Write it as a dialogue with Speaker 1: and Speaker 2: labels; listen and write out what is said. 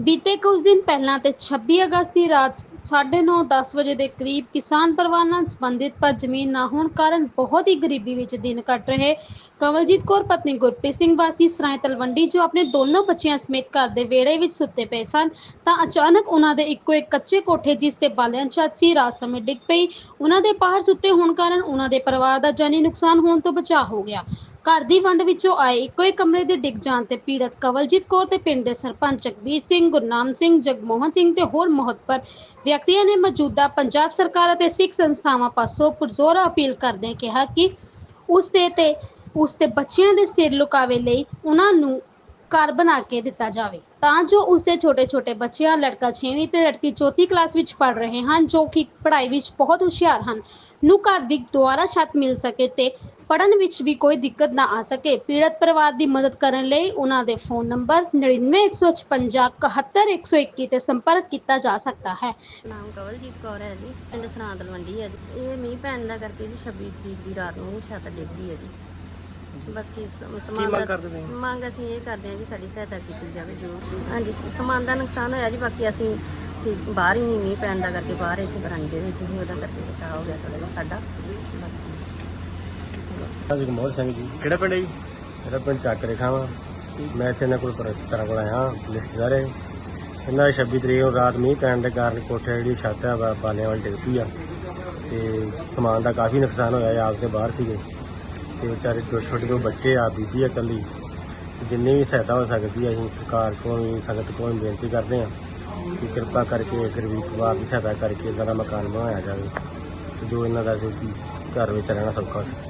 Speaker 1: ਬੀਤੇ ਕੁਝ ਦਿਨ ਪਹਿਲਾਂ ਤੇ 26 ਅਗਸਤ ਦੀ ਰਾਤ 9:30 ਵਜੇ ਦੇ ਕਰੀਬ ਕਿਸਾਨ ਪਰਿਵਾਰ ਨਾਲ ਸੰਬੰਧਿਤ ਪਰ ਜ਼ਮੀਨ ਨਾ ਹੋਣ ਕਾਰਨ ਬਹੁਤ ਹੀ ਗਰੀਬੀ ਵਿੱਚ ਦਿਨ ਕੱਟ ਰਹੇ। ਕਵਲਜੀਤ ਕੌਰ, ਪਤਨੀ ਗੁਰਪ੍ਰੀਤ ਸਿੰਘ ਵਾਸੀ, ਸਰਾਏ ਤਲਵੰਡੀ, ਜੋ ਆਪਣੇ ਦੋਨੋਂ ਬੱਚਿਆਂ ਸਮੇਤ ਘਰ ਦੇ ਵਿਹੜੇ ਵਿੱਚ ਸੁੱਤੇ ਪਏ ਸਨ, ਤਾਂ ਅਚਾਨਕ ਉਹਨਾਂ ਦੇ ਇੱਕੋ ਇੱਕ ਕੱਚੇ ਕੋਠੇ ਜਿਸ ਤੇ ਬਾਲਿਆਂ ਚਾਚੀ ਰਾਤ ਸਮੇਂ ਡਿੱਗ ਪਈ, ਉਹਨਾਂ ਦੇ ਬਾਹਰ ਸੁੱਤੇ ਹੋਣ ਕਾਰਨ ਉਹਨਾਂ ਦੇ ਪਰਿਵਾਰ ਦਾ ਜਾਨੀ ਨੁਕਸਾਨ ਹੋਣ ਤੋਂ ਬਚਾਅ ਹੋ ਗਿਆ। ਘਰ ਦੀ ਵੰਡ ਵਿੱਚੋਂ ਆਏ ਇੱਕੋ ਇੱਕ ਕਮਰੇ ਦੇ ਡਿੱਗ ਜਾਣ ਤੇ ਪੀੜਤ ਕਵਲਜੀਤ ਕੌਰ ਤੇ ਪਿੰਡ ਦੇ ਸਰਪੰਚ ਜਗਬੀਰ ਸਿੰਘ, ਗੁਰਨਾਮ ਸਿੰਘ, ਜਗਮੋਹਨ ਸਿੰਘ ਤੇ ਹੋਰ ਮਹੱਤਵਪੂਰਨ ਵਿਅਕਤੀਆਂ ਨੇ ਮੌਜੂਦਾ ਪੰਜਾਬ ਸਰਕਾਰ ਅਤੇ ਸਿੱਖ ਸੰਸਥਾਵਾਂ ਪਾਸੋਂ ਪੁਰਜ਼ੋਰ ਅਪੀਲ ਕਰਦੇ ਕਿਹਾ ਕਿ ਉਸ ਦੇ ਤੇ, ਉਸ ਦੇ ਬੱਚਿਆਂ ਦੇ ਸਿਰ ਲੁਕਾਵੇ ਲਈ ਉਹਨਾਂ ਨੂੰ ਘਰ ਬਣਾ ਕੇ ਦਿੱਤਾ ਜਾਵੇ। ਤਾਂ ਜੋ ਉਸ ਦੇ ਛੋਟੇ-ਛੋਟੇ ਬੱਚਿਆਂ, ਲੜਕਾ 6ਵੀਂ ਤੇ ਲੜਕੀ ਚੌਥੀ ਕਲਾਸ ਵਿੱਚ ਪੜ ਰਹੇ ਹਨ, ਜੋ ਕਿ ਪੜ੍ਹਾਈ ਵਿੱਚ ਬਹੁਤ ਹੁਸ਼ਿਆਰ ਹਨ, ਨੂੰ ਘਰ ਦੀ ਦੁਆਰਾ ਛੱਤ ਮਿਲ ਸਕੇ ਤੇ ਪੜਨ ਵਿੱਚ ਵੀ ਕੋਈ ਦਿੱਕਤ ਨਾ ਆ ਸਕੇ। ਪੀੜਤ ਪਰਿਵਾਰ ਦੀ ਮਦਦ ਕਰਨ ਲਈ ਉਹਨਾਂ ਦੇ ਫੋਨ ਨੰਬਰ 9915571121 ਤੇ ਸੰਪਰਕ ਕੀਤਾ ਜਾ ਸਕਦਾ ਹੈ।
Speaker 2: ਨਾਮ ਕਵਲਜੀਤ ਕੌਰ ਹੈ ਜੀ। ਪਿੰਡ ਸਰਾਂ ਤਲਵੰਡੀ ਹੈ ਜੀ। ਇਹ ਮੀਂਹ ਪੈਣ ਦਾ ਕਰਕੇ ਜੀ 26 ਤਰੀਕ ਦੀ ਰਾਤ ਨੂੰ ਛੱਤ ਡਿੱਗਦੀ ਹੈ ਜੀ। ਬਾਕੀ ਸਮ- ਸਮਾਨ
Speaker 3: ਮੰਗ
Speaker 2: ਦਾ ਅਸੀਂ ਇਹ ਕਰਦੇ ਹਾਂ ਜੀ ਸਾਡੀ ਸਹਾਇਤਾ ਕੀਤੀ ਜਾਵੇ ਜੋ ਹਾਂਜੀ ਸਮਾਨ ਦਾ ਨੁਕਸਾਨ ਹੋਇਆ ਜੀ। ਬਾਕੀ ਅਸੀਂ ਠੀਕ ਬਾਹਰ ਹੀ ਮੀਂਹ ਪੈਣ ਦਾ ਕਰਕੇ ਬਾਹਰ ਇੱਥੇ ਬਰਾਂਡੇ ਵਿੱਚ ਹੀ ਉਹਦਾ ਕਰਕੇ ਬਚਾਅ ਹੋ ਗਿਆ ਥੋੜਾ ਜਿਹਾ ਸਾਡਾ। ਬਾਕੀ
Speaker 4: ਜਗਮੋਹਨ ਸਿੰਘ ਜੀ।
Speaker 3: ਕਿਹੜਾ ਪਿੰਡ ਹੈ ਜੀ?
Speaker 4: ਮੇਰਾ ਪਿੰਡ ਚੱਕ ਰੇਖਾ ਵਾ। ਮੈਂ ਇੱਥੇ ਇਹਨਾਂ ਕੋਲ ਪ੍ਰਸਤਾਰਾਂ ਕੋਲ ਆਇਆ ਰਿਸ਼ਤੇਦਾਰ ਹੈ ਇਹਨਾਂ ਦੀ 26 ਤਰੀਕ ਨੂੰ ਰਾਤ ਮੀਂਹ ਪੈਣ ਦੇ ਕਾਰਨ ਕੋਠੇ ਜਿਹੜੀ ਛੱਤ ਆ ਬਾਲਿਆਂ ਵਾਲੀ ਡਿੱਗ ਪਈ ਆ। ਤੇ ਸਮਾਨ ਦਾ ਕਾਫੀ ਨੁਕਸਾਨ ਹੋਇਆ ਹੈ ਆਪਸ ਦੇ ਬਾਹਰ ਸੀਗੇ। ਤੇ ਵਿਚਾਰੇ ਛੋਟੇ ਛੋਟੇ ਦੋ ਬੱਚੇ ਆ ਬੀਬੀ ਆ ਇਕੱਲੀ ਜਿੰਨੀ ਵੀ ਸਹਾਇਤਾ ਹੋ ਸਕਦੀ ਹੈ ਅਸੀਂ ਸਰਕਾਰ ਕੋਲ ਵੀ ਸੰਗਤ ਕੋਲ ਬੇਨਤੀ ਕਰਦੇ ਹਾਂ ਕਿ ਕਿਰਪਾ ਕਰਕੇ ਗਰੀਬ ਪਰਿਵਾਰ ਦੀ ਸਹਾਇਤਾ ਕਰਕੇ ਇਹਨਾਂ ਦਾ ਮਕਾਨ ਬਣਾਇਆ ਜਾਵੇ। ਜੋ ਇਹਨਾਂ ਦਾ ਜੋ ਘਰ ਵਿੱਚ ਰਹਿਣਾ ਸੌਖਾ ਹੋ ਸਕੇ